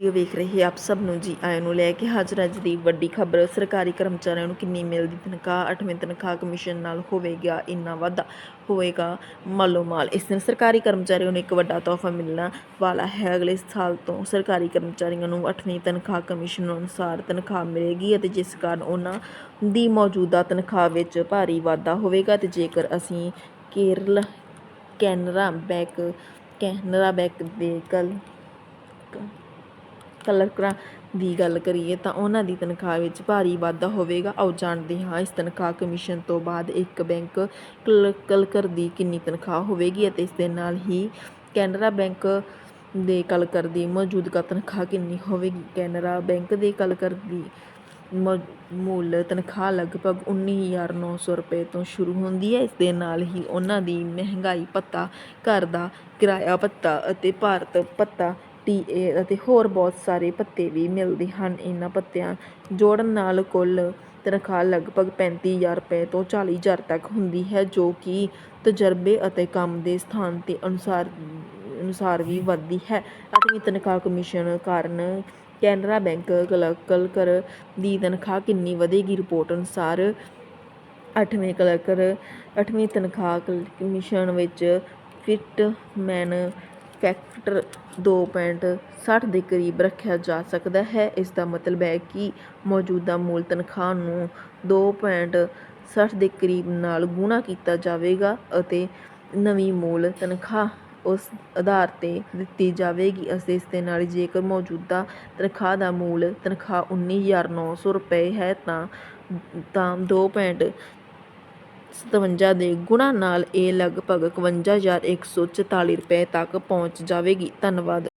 Video ਵੇਖ ਰਹੇ ਆਪ ਸਭ ਨੂੰ ਜੀ, ਆਇਆਂ ਨੂੰ ਲੈ ਕੇ ਹਾਜ਼ਰ ਅੱਜ ਦੀ ਵੱਡੀ ਖਬਰ। ਸਰਕਾਰੀ ਕਰਮਚਾਰੀਆਂ ਨੂੰ ਕਿੰਨੀ ਮਿਲਦੀ ਤਨਖਾਹ 8ਵੀਂ ਤਨਖਾਹ ਕਮਿਸ਼ਨ ਨਾਲ ਹੋਵੇਗਾ ਇੰਨਾ ਵਾਧਾ? ਹੋਵੇਗਾ ਮਾਲੋ ਮਾਲ ਇਸ ਦਿਨ ਸਰਕਾਰੀ ਕਰਮਚਾਰੀਆਂ ਨੂੰ ਇੱਕ ਵੱਡਾ ਤੋਹਫਾ ਮਿਲਣ ਵਾਲਾ ਹੈ। ਅਗਲੇ ਸਾਲ ਤੋਂ ਸਰਕਾਰੀ ਕਰਮਚਾਰੀਆਂ ਨੂੰ 8ਵੀਂ ਤਨਖਾਹ ਕਮਿਸ਼ਨ ਅਨੁਸਾਰ ਤਨਖਾਹ ਮਿਲੇਗੀ ਅਤੇ ਜਿਸ ਕਾਰਨ ਉਹਨਾਂ ਦੀ ਮੌਜੂਦਾ ਤਨਖਾਹ ਵਿੱਚ ਭਾਰੀ ਵਾਧਾ ਹੋਵੇਗਾ ਤੇ ਜੇਕਰ ਅਸੀਂ ਕੇਰਲ ਕੈਨਰਾ ਬੈਂਕ ਕੈਨਰਾ ਬੈਂਕ ਦੇ ਕੱਲ ਕਲਰਕਾਂ ਦੀ ਗੱਲ ਕਰੀਏ ਤਾਂ ਉਹਨਾਂ ਦੀ ਤਨਖਾਹ ਵਿੱਚ ਭਾਰੀ ਵਾਧਾ ਹੋਵੇਗਾ। ਆਓ ਜਾਣਦੇ ਹਾਂ, ਇਸ ਤਨਖਾਹ ਕਮਿਸ਼ਨ ਤੋਂ ਬਾਅਦ ਇੱਕ ਬੈਂਕ ਕਲ- ਕਲਰਕ ਦੀ ਕਿੰਨੀ ਤਨਖਾਹ ਹੋਵੇਗੀ ਅਤੇ ਇਸ ਦੇ ਨਾਲ ਹੀ ਕੈਨਰਾ ਬੈਂਕ ਦੇ ਕਲਰਕ ਦੀ ਮੌਜੂਦਗਾ ਤਨਖਾਹ ਕਿੰਨੀ ਹੋਵੇਗੀ। ਕੈਨਰਾ ਬੈਂਕ ਦੇ ਕਲਰਕ ਦੀ ਮੁੱਲ ਤਨਖਾਹ ਲਗਭਗ 19900 ਰੁਪਏ ਤੋਂ ਸ਼ੁਰੂ ਹੁੰਦੀ ਹੈ। ਇਸ ਦੇ ਨਾਲ ਹੀ ਉਹਨਾਂ ਦੀ ਮਹਿੰਗਾਈ ਭੱਤਾ ਘਰ ਦਾ ਕਿਰਾਇਆ ਭੱਤਾ ਅਤੇ ਭਾਰਤ ਭੱਤਾ ਟੀਏ ਅਤੇ ਹੋਰ ਬਹੁਤ ਸਾਰੇ ਭੱਤੇ ਵੀ ਮਿਲਦੇ ਹਨ। ਇਹਨਾਂ ਭੱਤਿਆਂ ਜੋੜਨ ਨਾਲ ਕੁੱਲ ਤਨਖਾਹ ਲਗਭਗ ਪੈਂਤੀ ਹਜ਼ਾਰ ਰੁਪਏ ਤੋਂ ਚਾਲੀ ਹਜ਼ਾਰ ਤੱਕ ਹੁੰਦੀ ਹੈ, ਜੋ ਕਿ ਤਜਰਬੇ ਅਤੇ ਕੰਮ ਦੇ ਸਥਾਨ ਦੇ ਅਨੁਸਾਰ ਅਨੁਸਾਰ ਵੀ ਵੱਧਦੀ ਹੈ। ਅੱਠਵੀਂ ਤਨਖਾਹ ਕਮਿਸ਼ਨ ਕਾਰਨ ਕੈਨਰਾ ਬੈਂਕ ਕਲਕਰ ਦੀ ਤਨਖਾਹ ਕਿੰਨੀ ਵਧੇਗੀ? ਰਿਪੋਰਟ ਅਨੁਸਾਰ ਅੱਠਵੇਂ ਕਲਰਕਰ ਅੱਠਵੀਂ ਤਨਖਾਹ ਕਲ- ਕਮਿਸ਼ਨ ਵਿੱਚ ਦੋ ਪੁਆਇੰਟ ਸੱਠ ਦੇ ਕਰੀਬ ਰੱਖਿਆ ਜਾ ਸਕਦਾ ਹੈ। ਇਸ ਦਾ ਮਤਲਬ ਹੈ ਕਿ ਮੌਜੂਦਾ ਮੂਲ ਤਨਖਾਹ ਨੂੰ 2.60 ਦੇ ਕਰੀਬ ਨਾਲ ਗੁਣਾ ਕੀਤਾ ਜਾਵੇਗਾ ਅਤੇ ਨਵੀਂ ਮੂਲ ਤਨਖਾਹ ਉਸ ਆਧਾਰ ਤੇ ਦਿੱਤੀ ਜਾਵੇਗੀ। ਅਤੇ ਇਸ ਦੇ ਨਾਲ ਜੇਕਰ ਮੌਜੂਦਾ ਤਨਖਾਹ ਦਾ ਮੂਲ ਤਨਖਾਹ 19900 ਰੁਪਏ ਹੈ ਤਾਂ ਤਾਂ ਦੋ ਪੁਆਇੰਟ 2.57 ਦੇ ਗੁਣਾ ਨਾਲ ਇਹ ਲਗਭਗ 51144 ਰੁਪਏ ਤੱਕ ਪਹੁੰਚ ਜਾਵੇਗੀ। ਧੰਨਵਾਦ।